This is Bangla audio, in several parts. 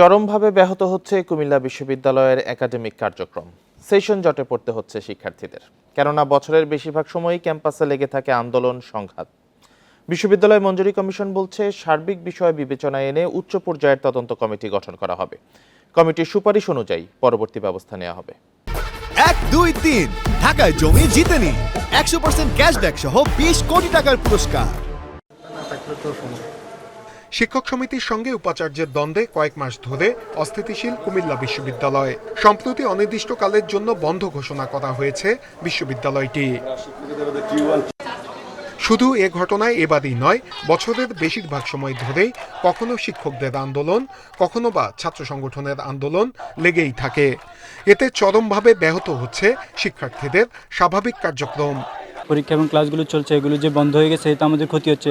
চরমভাবে ব্যাহত হচ্ছে কুমিল্লা বিশ্ববিদ্যালয়ের একাডেমিক কার্যক্রম। সেশন জটে পড়তে হচ্ছে শিক্ষার্থীদের। কেননা বছরের বেশিরভাগ সময়ই ক্যাম্পাসে লেগে থাকে আন্দোলন, সংঘাত। বিশ্ববিদ্যালয় মঞ্জুরি কমিশন বলছে, সার্বিক বিষয় বিবেচনায় এনে উচ্চ পর্যায়ের তদন্ত কমিটি গঠন করা হবে। কমিটির সুপারিশ অনুযায়ী পরবর্তী ব্যবস্থা নেওয়া হবে। এক, দুই, তিন। ঢাকায় জমি জিতে নিন। একশো পার্সেন্ট ক্যাশব্যাক সহ বিশ কোটি টাকার পুরস্কার। শিক্ষক সমিতির সঙ্গে উপাচার্যের দ্বন্দ্বে কয়েক মাস ধরে অস্থিতিশীল কুমিল্লা বিশ্ববিদ্যালয়। সম্প্রতি অনির্দিষ্টকালের জন্য বন্ধ ঘোষণা করা হয়েছে বিশ্ববিদ্যালয়টি। শুধু এ ঘটনায় এবারই নয়, বছরের বেশিরভাগ সময় ধরেই কখনো শিক্ষকদের আন্দোলন, কখনো বা ছাত্র সংগঠনের আন্দোলন লেগেই থাকে। এতে চরমভাবে ব্যাহত হচ্ছে শিক্ষার্থীদের স্বাভাবিক কার্যক্রম। পরীক্ষা এবং ক্লাসগুলো চলছে এগুলো যে বন্ধ হয়ে গেছে এটা আমাদের ক্ষতি হচ্ছে।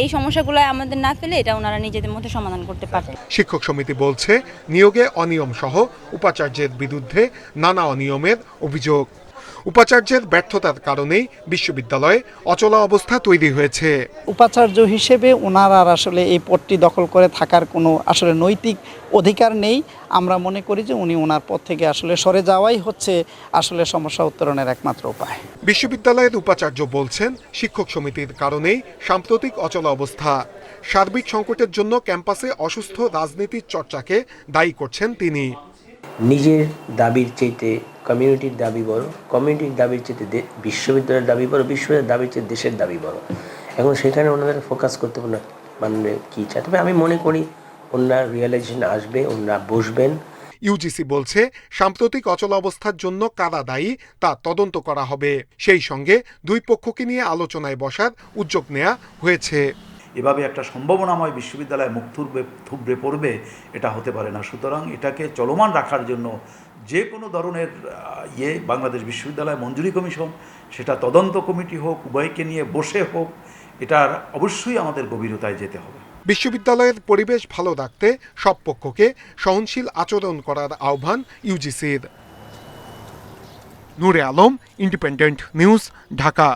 এই সমস্যাগুলো আমাদের না ফেলে এটা ওনারা নিজেদের মধ্যে সমাধান করতে পারবে। শিক্ষক সমিতি বলছে নিয়োগে অনিয়ম সহ উপাচার্যের বিরুদ্ধে নানা অনিয়মের অভিযোগ। উপাচার্যের ব্যর্থতার কারণেই বিশ্ববিদ্যালয়ে অচলা অবস্থা তৈরি হয়েছে। উপাচার্য হিসেবে ওনার আর আসলে এই পদটি দখল করে থাকার কোনো আসলে নৈতিক অধিকার নেই। আমরা মনে করি যে উনি ওনার পদ থেকে আসলে সরে যাওয়াই হচ্ছে আসলে সমস্যা উত্তরণের একমাত্র উপায়। বিশ্ববিদ্যালয়ের উপাচার্য বলছেন শিক্ষক সমিতির কারণেই সাম্প্রতিক অচলা অবস্থা। সার্বিক সংকটের জন্য ক্যাম্পাসে অসুস্থ রাজনীতির চর্চাকে দায়ী করছেন তিনি। নিজের দাবির চাইতে কমিউনিটির দাবি বড়, কমিউনিটির দাবির দে- বিশ্ববিদ্যালয়ের দাবি বড়, বিশ্ববিদ্যালয়ের দাবির চাইতে দেশের দাবি বড়। এখন সেখানে ওনাদের ফোকাস করতে পারে না মানে কী চায়? তবে আমি মনে করি ওনার রিয়েলাইজেশন আসবে, ওনারা বসবেন। ইউজিসি বলছে, সাম্প্রতিক অচল অবস্থার জন্য কারা দায়ী তা তদন্ত করা হবে। সেই সঙ্গে দুই পক্ষকে নিয়ে আলোচনায় বসার উদ্যোগ নেওয়া হয়েছে। এভাবে একটা সম্ভাবনাময় বিশ্ববিদ্যালয়ে মুখ থুবড়ে থুবড়ে পড়বে, এটা হতে পারে না। সুতরাং এটাকে চলমান রাখার জন্য যে কোনো ধরনের ইয়ে বাংলাদেশ বিশ্ববিদ্যালয় মঞ্জুরি কমিশন, সেটা তদন্ত কমিটি হোক, উভয়কে নিয়ে বসে হোক, এটার অবশ্যই আমাদের গভীরতায় যেতে হবে। বিশ্ববিদ্যালয়ের পরিবেশ ভালো রাখতে সব পক্ষকে সহনশীল আচরণ করার আহ্বান ইউজিসির। Noore Alam independent news Dhaka.